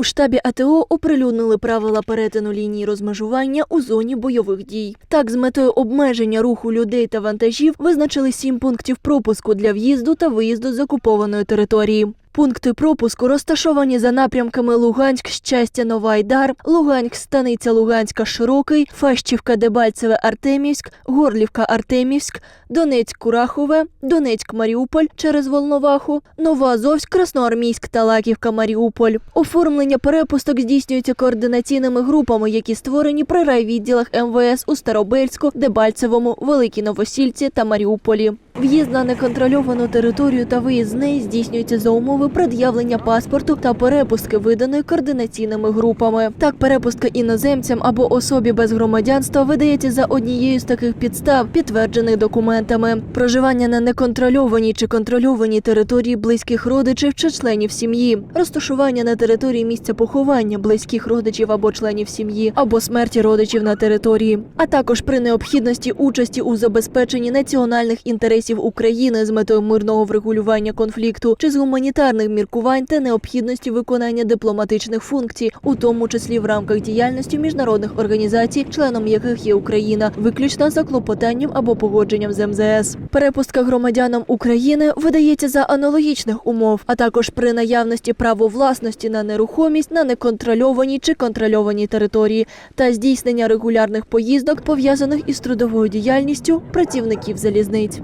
У штабі АТО оприлюднили правила перетину лінії розмежування у зоні бойових дій. Так, з метою обмеження руху людей та вантажів визначили сім пунктів пропуску для в'їзду та виїзду з окупованої території. Пункти пропуску розташовані за напрямками Луганськ, Щастя, Новайдар, Луганськ, Станиця Луганська, Широкий, Фащівка, Дебальцеве, Артемівськ, Горлівка, Артемівськ, Донецьк, Курахове, Донецьк, Маріуполь через Волноваху, Новоазовськ, Красноармійськ та Лаківка, Маріуполь. Оформлення перепусток здійснюється координаційними групами, які створені при райвідділах МВС у Старобельську, Дебальцевому, Великій Новосільці та Маріуполі. В'їзд на неконтрольовану територію та виїзд з неї здійснюється за умови пред'явлення паспорту та перепустки, виданої координаційними групами. Так, перепустка іноземцям або особі без громадянства видається за однією з таких підстав, підтверджених документами: проживання на неконтрольованій чи контрольованій території близьких родичів чи членів сім'ї, розташування на території місця поховання близьких родичів або членів сім'ї, або смерті родичів на території, а також при необхідності участі у забезпеченні національних інтересів України з метою мирного врегулювання конфлікту чи з гуманітарних міркувань та необхідності виконання дипломатичних функцій, у тому числі в рамках діяльності міжнародних організацій, членом яких є Україна, виключно за клопотанням або погодженням з МЗС. Перепустка громадянам України видається за аналогічних умов, а також при наявності право власності на нерухомість на неконтрольованій чи контрольованій території та здійснення регулярних поїздок пов'язаних із трудовою діяльністю працівників залізниць.